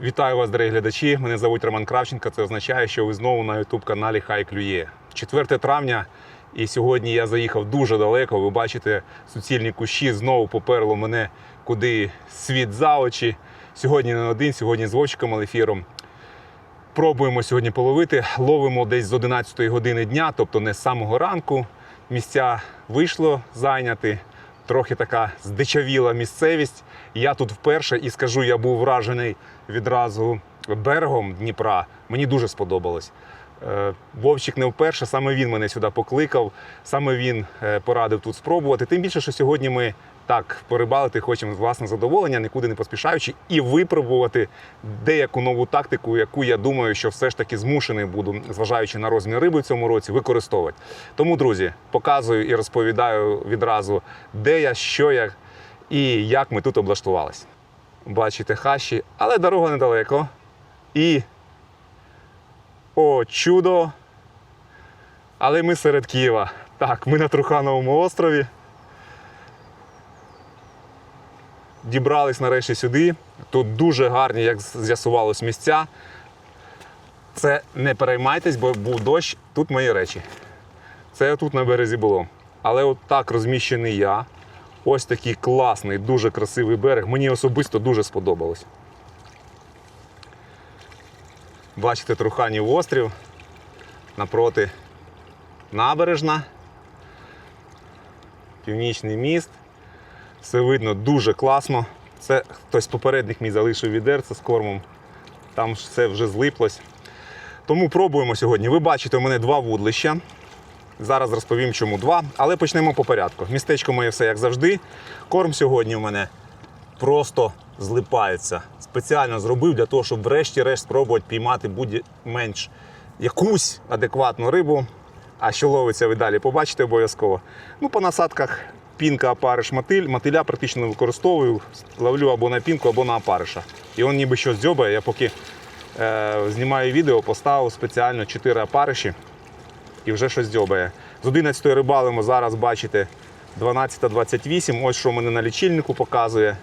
Вітаю вас, дорогі глядачі. Мене звуть Роман Кравченко. Це означає, що ви знову на youtube каналі Хай Клює. 4 травня, і сьогодні я заїхав дуже далеко. Ви бачите, суцільні кущі знову поперло мене куди світ за очі. Сьогодні не один, сьогодні з Вовчиком Алефіром. Пробуємо сьогодні половити. Ловимо десь з 11 години дня, тобто не з самого ранку. Місця вийшло зайняти. Трохи така здичавіла місцевість. Я тут вперше і скажу, я був вражений відразу берегом Дніпра. Мені дуже сподобалось. Е, Вовчик не вперше, саме він мене сюди покликав, саме він е, порадив тут спробувати. Тим більше, що сьогодні ми так порибалити хочемо власне задоволення, нікуди не поспішаючи, і випробувати деяку нову тактику, яку я думаю, що все ж таки змушений буду, зважаючи на розмір риби в цьому році, використовувати. Тому, друзі, показую і розповідаю відразу, де я, що я і як ми тут облаштувалися. Бачите хащі, але дорога недалеко. І о, чудо! Але ми серед Києва. Так, ми на Трухановому острові. Дібрались нарешті сюди. Тут дуже гарні, як з'ясувалось, місця. Це не переймайтесь, бо був дощ, тут мої речі. Це тут на березі було. Але от так розміщений я. Ось такий класний, дуже красивий берег. Мені особисто дуже сподобалось. Бачите, Труханів острів. Напроти набережна. Північний міст. Все видно дуже класно. Це хтось попередник мій залишив відерце з кормом. Там все вже злиплось. Тому пробуємо сьогодні. Ви бачите, у мене два вудлища. Зараз розповім, чому два. Але почнемо по порядку. Містечко моє все як завжди. Корм сьогодні у мене просто злипається. Спеціально зробив для того, щоб врешті-решт спробувати піймати будь-менш якусь адекватну рибу. А що ловиться, ви далі побачите обов'язково. Ну, по насадках пінка, опариш, мотиль. Мотиля практично не використовую. Ловлю або на пінку, або на опариша. І він ніби щось дзьобає. Я поки е, знімаю відео, поставив спеціально 4 опариші і вже щось дзьобає. З 11 рибалимо зараз бачите 12.28. Ось що мене на лічильнику показує.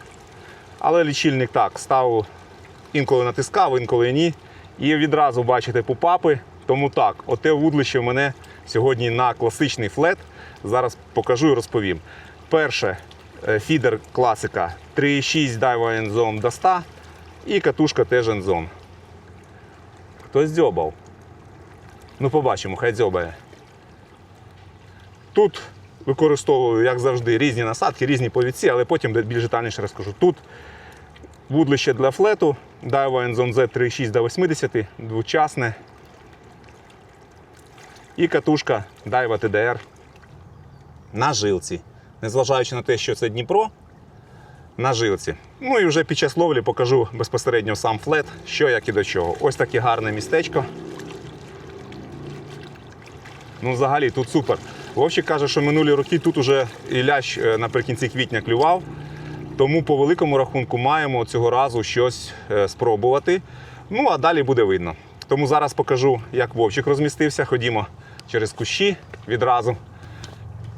Але лічильник так, ставив, інколи натискав, інколи ні. І відразу бачите пупапи. Тому так, оте вудлище в мене сьогодні на класичний флет. Зараз покажу і розповім. Перше, е, фідер класика 3,6 Daiwa Enzone до 100 і катушка теж Enzone. Хтось дзьобав. Ну, побачимо, хай дзьобає. Тут використовую, як завжди, різні насадки, різні повідці, але потім більш детальніше розкажу. Тут вудлище для флету, Daiwa Enzone Z 3,6 до 80, двочасне. І катушка Daiwa TDR на жилці. Незважаючи на те, що це Дніпро, на жилці. Ну і вже під час ловлі покажу безпосередньо сам флет, що як і до чого. Ось таке гарне містечко. Ну, взагалі, тут супер. Вовчик каже, що минулі роки тут уже і лящ е, наприкінці квітня клював. Тому по великому рахунку маємо цього разу щось е, спробувати. Ну, а далі буде видно. Тому зараз покажу, як Вовчик розмістився. Ходімо через кущі відразу.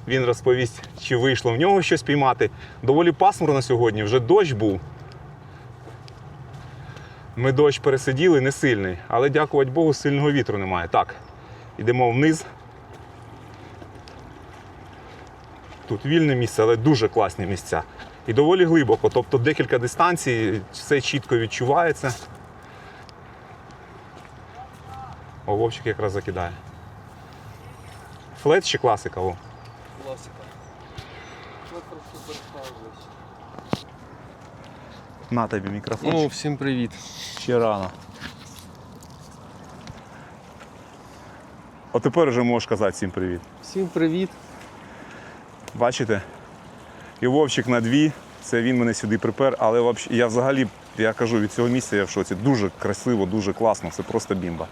Він розповість, чи вийшло в нього щось піймати. Доволі пасмурно сьогодні, вже дощ був. Ми дощ пересиділи, не сильний, але дякувати Богу, сильного вітру немає. Так, йдемо вниз. Тут вільне місце, але дуже класні місця. І доволі глибоко, тобто декілька дистанцій, все чітко відчувається. О, Вовчик якраз закидає. Флет чи класика? О. Класика. Ну, просто переставилось. На тобі мікрофон. Ну, всім привіт. ще рано. От тепер вже можеш казати всім привіт. Всім привіт. Бачите? І Вовчик на дві. Це він мене сюди припер, але я взагалі, я кажу, від цього місця я в шоці. Дуже красиво, дуже класно, це просто бімба.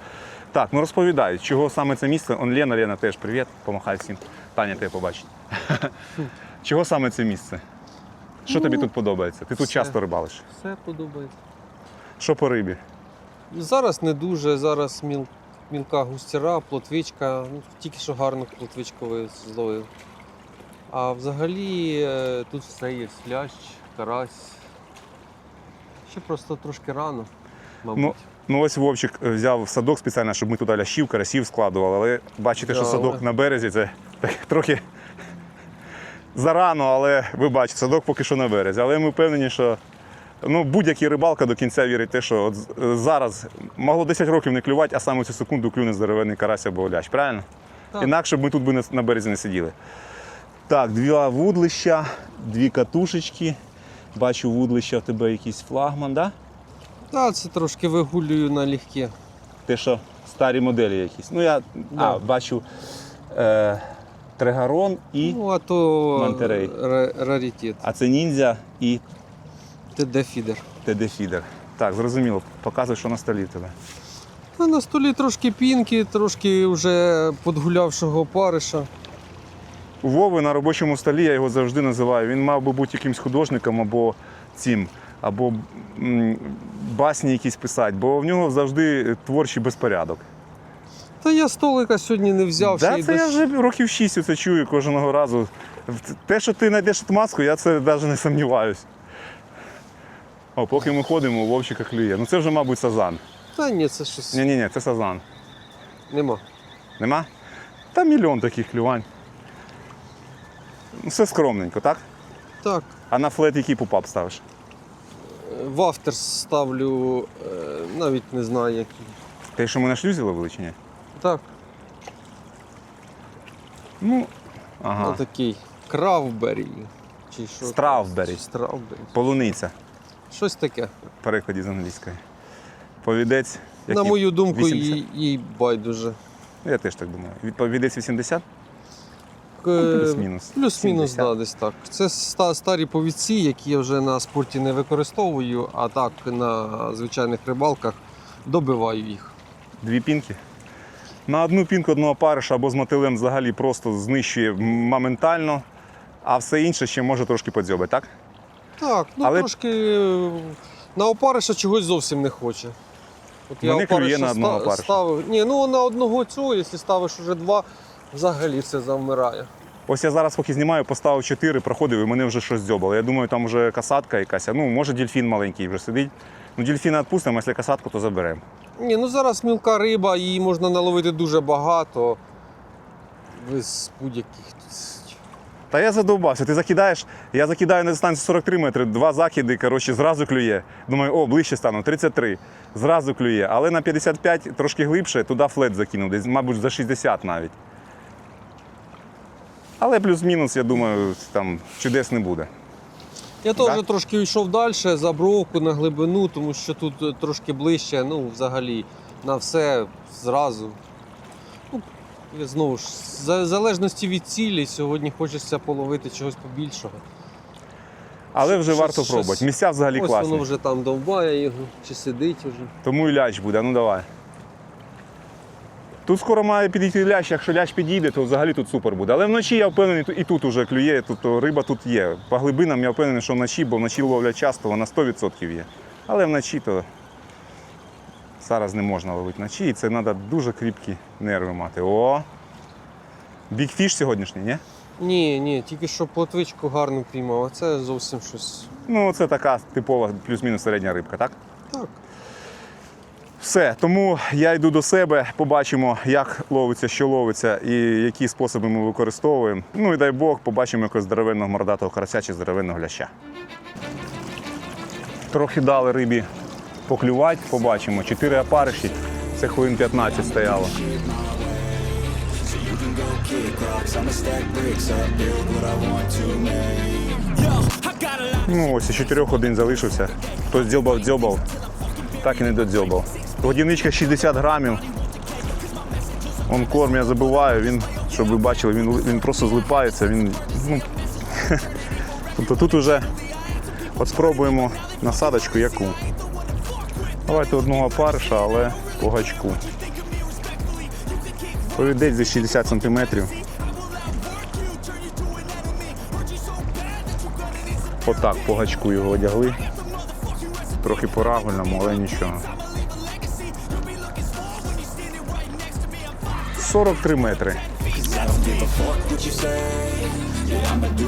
Так, ну розповідай, чого саме це місце? Он Лена, Лена теж привіт, помахай всім. Таня тебе побачить. чого саме це місце? Що тобі тут подобається? Ти тут все. часто рибалиш. Все подобається. Що по рибі? Зараз не дуже, зараз міл, мілка густяра, плотвичка. Ну, тільки що гарно плотвичку ви зловив. А взагалі е, тут все є лящ, карась. Ще просто трошки рано. мабуть. Ну, ну ось Вовчик е, взяв садок спеціально, щоб ми туди лящів, карасів складували. Але бачите, що Да, садок але- на березі це так, трохи зарано, але ви бачите, садок поки що на березі. Але ми впевнені, що ну, будь-який рибалка до кінця вірить в те, що от з- е, зараз могло 10 років не клювати, а саме в цю секунду клюне здоровенний карась або лящ. Правильно? Так. Інакше б ми тут би на березі не сиділи. Так, два вудлища, дві катушечки. Бачу, вудлища в тебе якийсь флагман, да? Та це трошки вигулюю налегке. Те, що старі моделі якісь. Ну, я Да. а, бачу е, Трегарон і. Ну, а то Мантерей. ра- раритет. А це ніндзя і ТД фідер. ТД Фідер. Так, зрозуміло. Показуй, що на столі в тебе. На столі трошки пінки, трошки вже подгулявшого париша. У Вови на робочому столі я його завжди називаю. Він мав би бути якимсь художником або цим, або басні якісь писати, бо в нього завжди творчий безпорядок. Та я столика сьогодні не взяв. ще Да, це я вже років 6 це чую кожного разу. Те, що ти знайдеш отмазку, я це навіть не сумніваюсь. О, поки ми ходимо, у Вовчика клює. Ну це вже, мабуть, сазан. Та ні, це щось Ні, ні, ні, це сазан. нема. Нема? Та мільйон таких клювань. Ну, Все скромненько, так? Так, А на флет який попап ставиш? в автор ставлю, е, навіть не знаю який. Те, що ми на шлюзі ловили чи ні? Так, Ну, ага. отакий. Кравбері. Чи що? Стравбері. Стравбері. Полуниця Щось таке. в перекладі з англійської. Повідець. На який? мою думку, 80? їй, їй байдуже. Я теж так думаю. Від- Повідець 80? Е, Плюс-мінус. Плюс-мінус, да, десь так. Це старі повідці, які я вже на спорті не використовую, а так на звичайних рибалках добиваю їх. Дві пінки. На одну пінку одного париша або з мотилем взагалі просто знищує моментально, а все інше ще може трошки подзьобати, так? Так, ну Але- трошки е, на опариша чогось зовсім не хоче. От Ну, не клює на одного ста- опариша. ставив. Ні, ну на одного цього, якщо ставиш уже два, взагалі все завмирає. Ось я зараз, поки знімаю, поставив 4, проходив і мене вже щось дзьобало. Я думаю, там вже касатка якась. Ну, може дельфін маленький вже сидить. Ну, дельфіна відпустимо, якщо касатку, то заберемо. Ні, ну зараз мілка риба, її можна наловити дуже багато. Без будь-яких. Та я задовбався. Ти закидаєш, я закидаю на дистанцію 43 метри, два закиди, коротше, зразу клює. Думаю, о, ближче стану, 33. Зразу клює. Але на 55 трошки глибше, туди флет закинув, десь, мабуть, за 60 навіть. Але плюс-мінус, я думаю, там чудес не буде. Я теж трошки йшов далі за бровку на глибину, тому що тут е, трошки ближче, ну, взагалі, на все зразу. Ну, я знову ж, в залежності від цілі, сьогодні хочеться половити чогось побільшого. Але вже Щось- варто щось- пробувати. Місця взагалі Ось класні. воно вже там довбає його, чи сидить вже. Тому і ляч буде, ну давай. Тут скоро має підійти лящ, якщо лящ підійде, то взагалі тут супер буде. Але вночі я впевнений, і тут уже клює, тут то риба тут є. По глибинам я впевнений, що вночі, бо вночі ловлять часто, вона 100% є. Але вночі то зараз не можна ловити вночі, і це треба дуже кріпкі нерви мати. О! Бікфіш сьогоднішній, ні? Ні, ні, тільки що плотвичку гарно піймав, а це зовсім щось. Ну, це така типова плюс-мінус середня рибка, так? Так. Все, тому я йду до себе, побачимо, як ловиться, що ловиться і які способи ми використовуємо. Ну і дай Бог, побачимо якогось здоровенного мордатого карася чи здоровенного гляща. Трохи дали рибі поклювати, побачимо. Чотири опариші, це хвилин 15 стояло. Ну ось із чотирьох один залишився. Хтось дзьобав, дзьобав, так і не додзьобав. Годівничка 60 грамів. Он корм я забиваю, він, щоб ви бачили, він, він просто злипається. Він, ну, тобто тут вже от спробуємо насадочку яку. Давайте одного опариша, але по гачку. Повідець за 60 сантиметрів. Отак по гачку його одягли. Трохи по рагульному, але нічого. 43 метри. Yeah, I'ma do.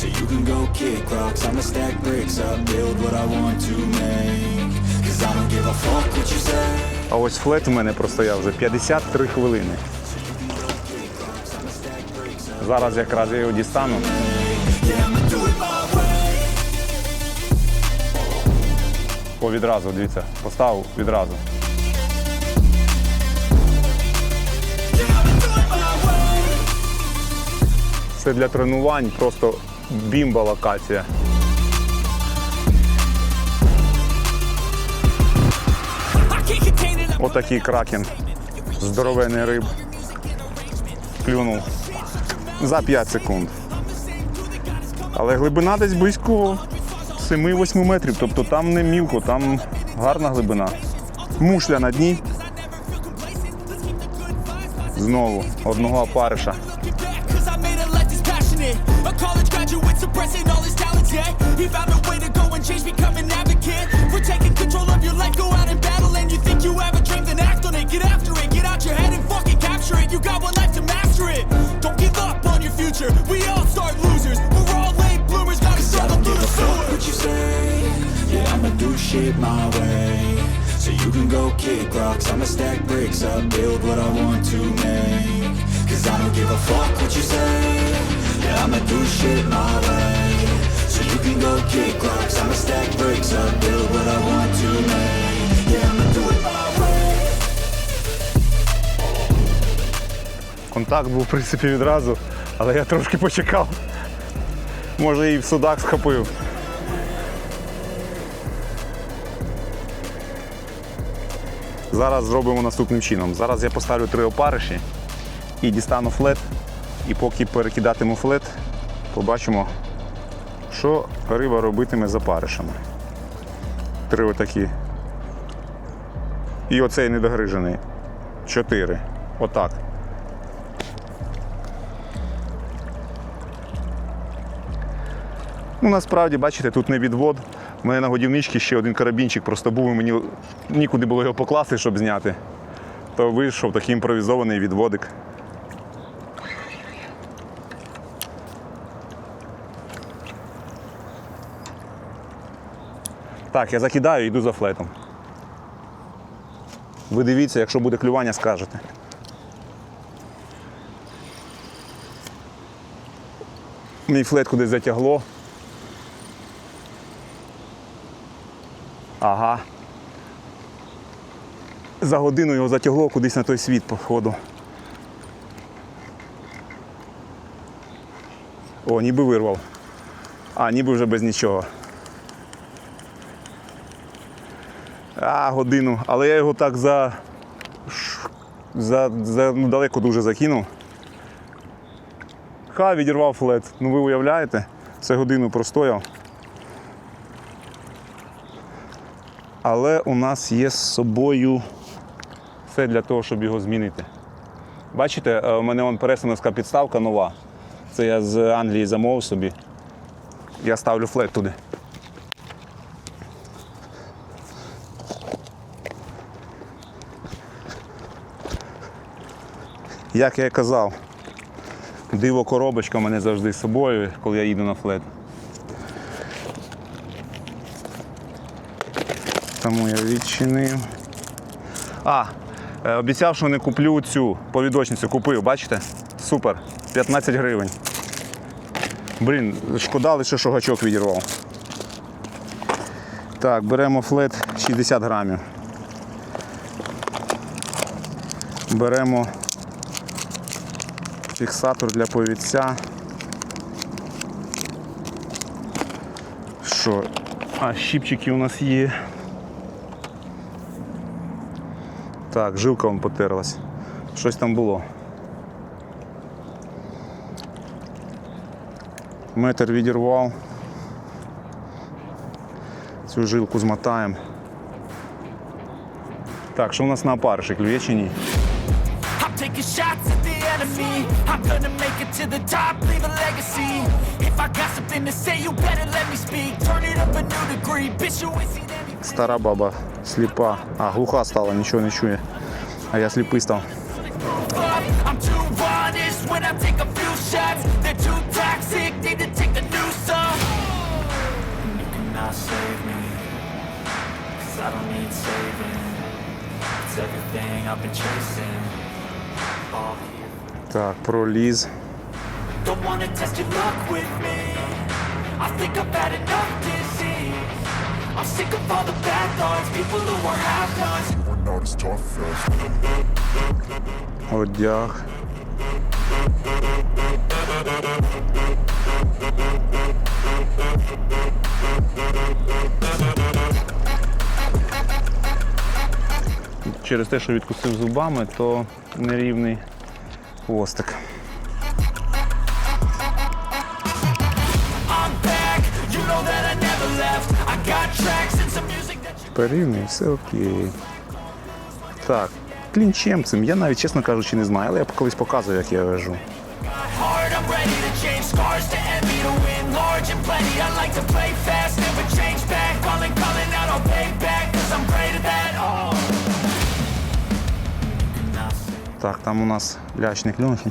So you can go kick rocks, I'ma stack bricks up, build what I want to make. Cause I don't give a fuck what you say. А ось флет у мене простояв вже 53 хвилини. Зараз якраз я його дістану. О, відразу, дивіться, поставив відразу. Це для тренувань просто бімба локація. Отакий кракен. Здоровений риб. Клюнув за 5 секунд. Але глибина десь близько 7-8 метрів. Тобто там не мілко, там гарна глибина. Мушля на дні. Знову одного опариша. You got one life to master it. Don't give up on your future. We all start losers. shit my way. So you can go kick rocks. I'ma stack bricks up, build what I want to make. Cause I don't give a fuck what you say. Yeah, I'ma do shit my way. So you can go kick rocks. I'ma stack bricks up, build what I want to make. Yeah, I'ma do it my way. Контакт був, в принципі, відразу, але я трошки почекав. Може і в судак схопив. Зараз зробимо наступним чином. Зараз я поставлю три опариші і дістану флет. І поки перекидатиму флет, побачимо, що риба робитиме з опаришами. Три отакі. І оцей недогрижений. Чотири. Отак. Ну, насправді, бачите, тут не відвод. У мене на годівничці ще один карабінчик просто був, і мені нікуди було його покласти, щоб зняти. То вийшов такий імпровізований відводик. Так, я закидаю і йду за флетом. Ви дивіться, якщо буде клювання, скажете. Мій флет кудись затягло. Ага. За годину його затягло кудись на той світ, походу. О, ніби вирвав. А, ніби вже без нічого. А, годину. Але я його так за. за, за ну, далеко дуже закинув. Ха, відірвав флет. Ну ви уявляєте? Це годину простояв. Але у нас є з собою все для того, щоб його змінити. Бачите, е, у мене вон пересановська підставка нова. Це я з Англії замовив собі. Я ставлю флет туди. Як я і казав, диво коробочка мене завжди з собою, коли я їду на флет. Тому я відчинив. А, е, обіцяв, що не куплю цю повідочницю. Купив, бачите? Супер. 15 гривень. Блін, шкода лише, що гачок відірвав. Так, беремо флет 60 грамів. Беремо фіксатор для повідця. Що? А, щіпчики у нас є. Так, жилка вам потерлась. Щось там було. Метр відірвав. Цю жилку змотаємо. Так, що у нас на опариші, клює чи ні? I'm taking shots at the enemy. I'm gonna make it to the top, leave a legacy. If I got something to say, you better let me speak. Turn it up a new degree, bitch. You ain't seen any. Стара баба сліпа. А, глуха стала, нічого не чує. А я сліпий став. fuck. I'm too honest when I take a few shots. They're too toxic, need to take a new song. You cannot save me, cause I don't need saving. It's everything I've been chasing. All here. Так, проліз. Don't wanna test your luck with me. I think I've had enough disease. I'm sick of all the bad thoughts, people who are half-nots. We're not as tough as Одяг. Через те, що відкусив зубами, то нерівний хвостик. Перівний, все окей. Так, клінчем цим я навіть, чесно кажучи, не знаю, але я колись показую, як я вяжу. Oh. Так, там у нас лячник льонхи.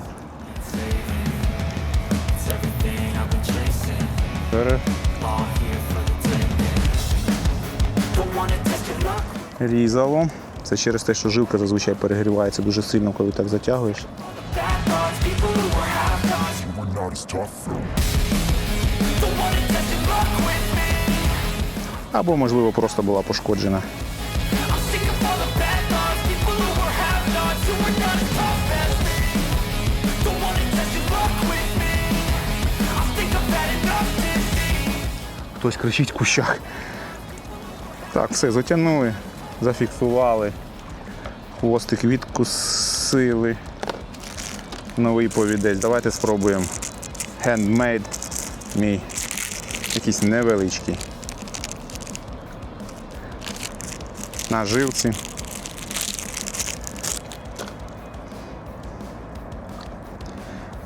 Luck. Це через те, що жилка зазвичай перегрівається дуже сильно, коли так затягуєш. Або, можливо, просто була пошкоджена. Хтось кричить в кущах. Так, все, затягнули, зафіксували. Хвостик відкусили. Новий повідець. Давайте спробуємо. Handmade мій. Якийсь невеличкий. На жилці.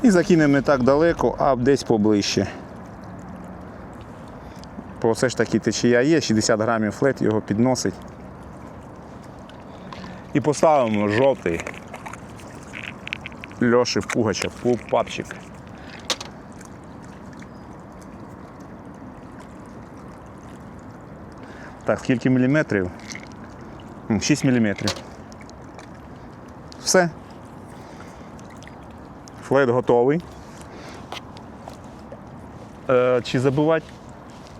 І закинемо не так далеко, а десь поближче. Бо все ж таки течія є, 60 грамів флет його підносить. І поставимо жовтий Льоши Пугача, пупапчик. Так, скільки міліметрів? 6 міліметрів. Все. Флет готовий. Е, чи забивати?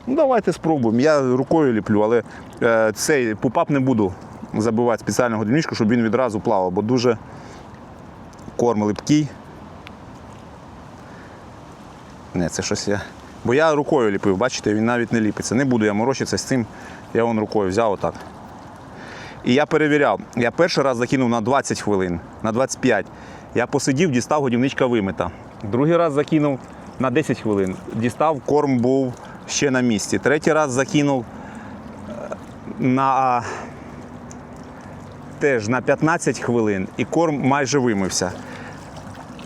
Ну, давайте спробуємо. Я рукою ліплю, але е, цей пупап не буду забивати спеціальну годинничку, щоб він відразу плавав, бо дуже корм липкий. Не, це щось я. Бо я рукою ліпив, бачите, він навіть не ліпиться. Не буду я морочитися з цим. Я вон рукою взяв отак. І я перевіряв. Я перший раз закинув на 20 хвилин, на 25. Я посидів, дістав годівничка вимита. Другий раз закинув на 10 хвилин. Дістав, корм був ще на місці. Третій раз закинув е, на теж на 15 хвилин і корм майже вимився.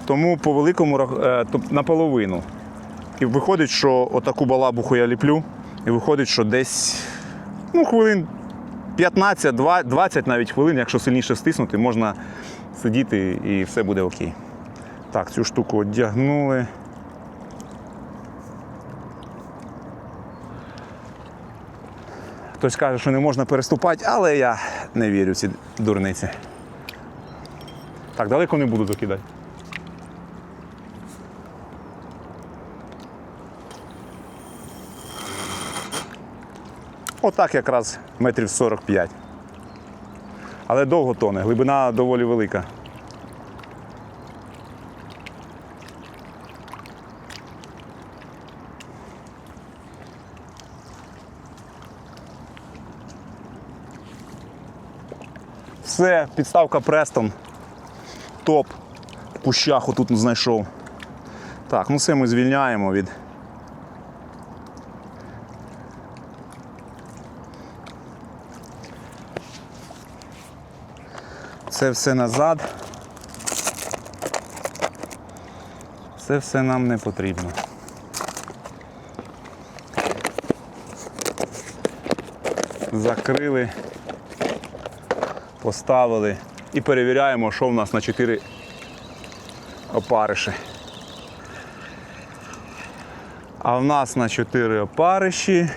Тому по великому е, наполовину. І виходить, що отаку балабуху я ліплю, і виходить, що десь ну, хвилин 15, 20 навіть хвилин, якщо сильніше стиснути, можна сидіти і все буде окей. Так, цю штуку одягнули. Хтось каже, що не можна переступати, але я не вірю в ці дурниці. Так, далеко не буду закидати. Отак якраз метрів 45. Але довго тоне, глибина доволі велика. Все, підставка Престон. Топ. В кущах отут знайшов. Так, ну все ми звільняємо від. Це все назад. Це все нам не потрібно. Закрили, поставили і перевіряємо, що в нас на 4 опариші. А в нас на 4 опариші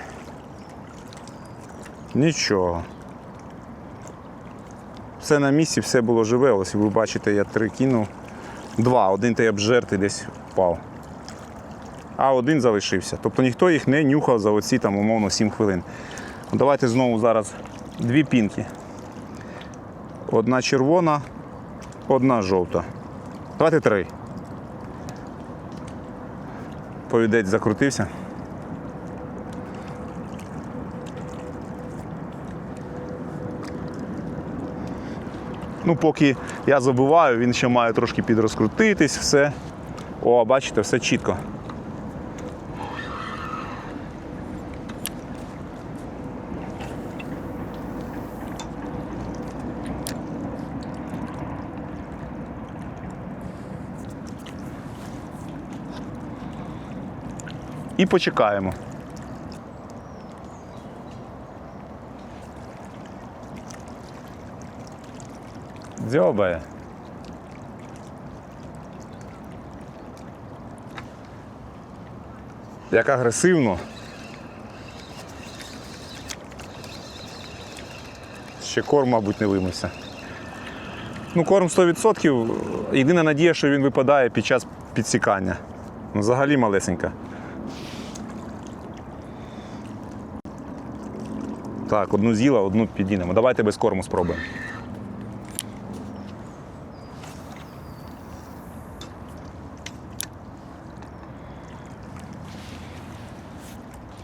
нічого. все на місці, все було живе. Ось ви бачите, я три кинув. Два, один той обжертий десь впав. А один залишився. Тобто ніхто їх не нюхав за оці там, умовно 7 хвилин. Давайте знову зараз дві пінки. Одна червона, одна жовта. Давайте три. Повідець закрутився. Ну, поки я забуваю, він ще має трошки підрозкрутитись, все. О, бачите, все чітко. І почекаємо. Дзьобає. Як агресивно. Ще корм, мабуть, не вимився. Ну, корм 100%. Єдина надія, що він випадає під час підсікання. Ну, взагалі малесенька. Так, одну з'їла, одну підійдемо. Давайте без корму спробуємо.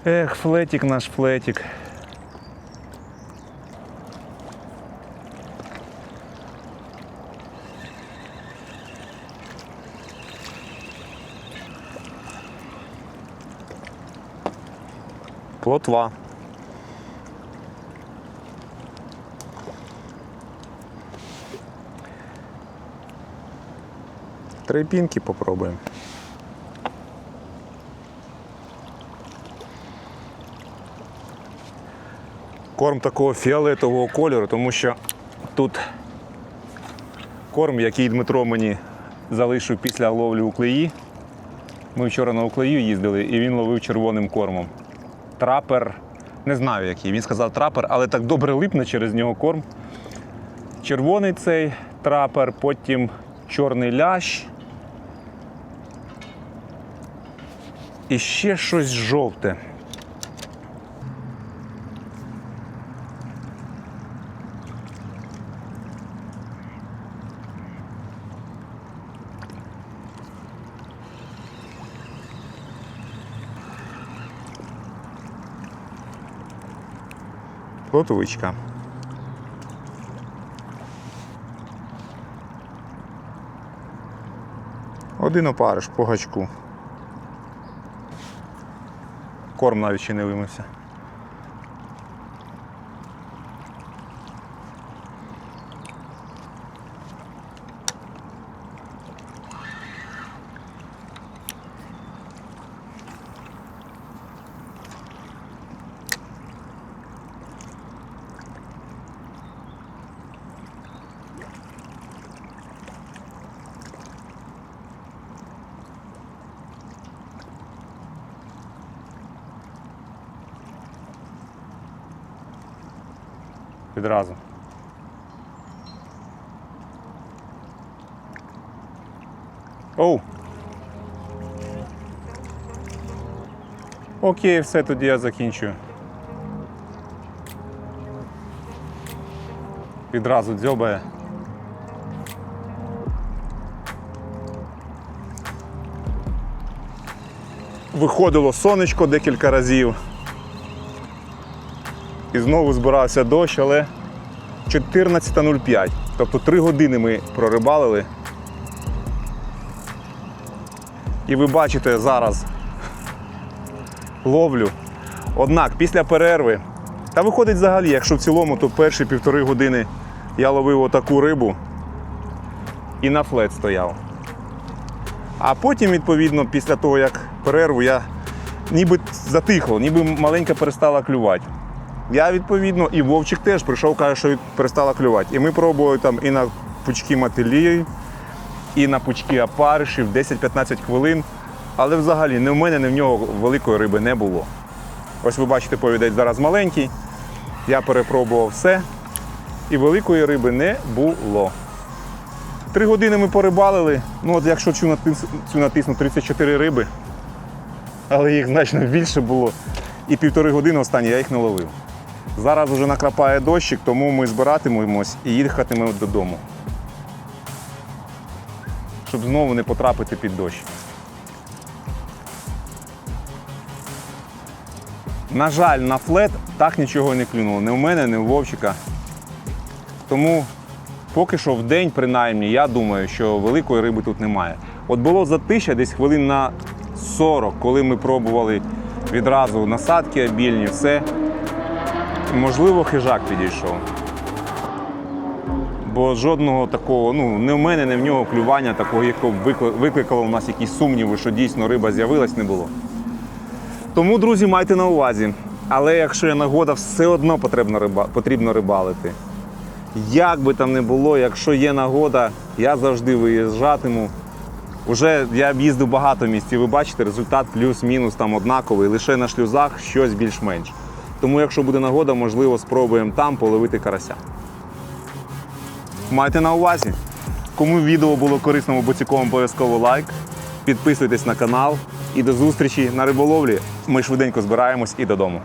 Ех, флетик наш флетик. Плотва. Три пінки попробуємо. Корм такого фіолетового кольору, тому що тут корм, який Дмитро мені залишив після ловлі у клеї. Ми вчора на уклею їздили і він ловив червоним кормом. Трапер, не знаю який. Він сказав трапер, але так добре липне через нього корм. Червоний цей трапер, потім чорний лящ. І ще щось жовте. Плотовичка. Один опариш по гачку. Корм навіть ще не вимився. Відразу. Оу. Окей, все, тоді я закінчую. Відразу дзьобає. Виходило сонечко декілька разів. І знову збирався дощ, але 14.05. Тобто 3 години ми прорибалили. І ви бачите зараз ловлю. Однак після перерви, та виходить взагалі, якщо в цілому, то перші півтори години я ловив отаку рибу і на флет стояв. А потім, відповідно, після того, як перерву, я ніби затихло, ніби маленька перестала клювати. Я відповідно і Вовчик теж прийшов, каже, що перестала клювати. І ми пробували там і на пучки мотилії, і на пучки опаришів 10-15 хвилин. Але взагалі не в мене, не в нього великої риби не було. Ось ви бачите, повідець зараз маленький. Я перепробував все. і великої риби не було. Три години ми порибалили. Ну, от якщо цю натис, цю натисну 34 риби, але їх значно більше було. І півтори години останні я їх не ловив. Зараз вже накрапає дощик, тому ми збиратимемось і їхатимемо додому. Щоб знову не потрапити під дощ. На жаль, на флет так нічого не клюнуло. Ні в мене, ні в Вовчика. Тому поки що в день, принаймні, я думаю, що великої риби тут немає. От було затища десь хвилин на 40, коли ми пробували відразу насадки обільні, все. Можливо, хижак підійшов. Бо жодного такого, ну, не в мене, не в нього клювання такого, яке викликало в нас якісь сумніви, що дійсно риба з'явилась, не було. Тому, друзі, майте на увазі. Але якщо є нагода, все одно потрібно, риба, потрібно рибалити. Як би там не було, якщо є нагода, я завжди виїжджатиму. Уже я об'їздив багато місць, і ви бачите, результат плюс-мінус там однаковий, лише на шлюзах щось більш-менш. Тому, якщо буде нагода, можливо, спробуємо там половити карася. Майте на увазі. Кому відео було корисним або цікавим, обов'язково лайк. Підписуйтесь на канал і до зустрічі на риболовлі. Ми швиденько збираємось і додому.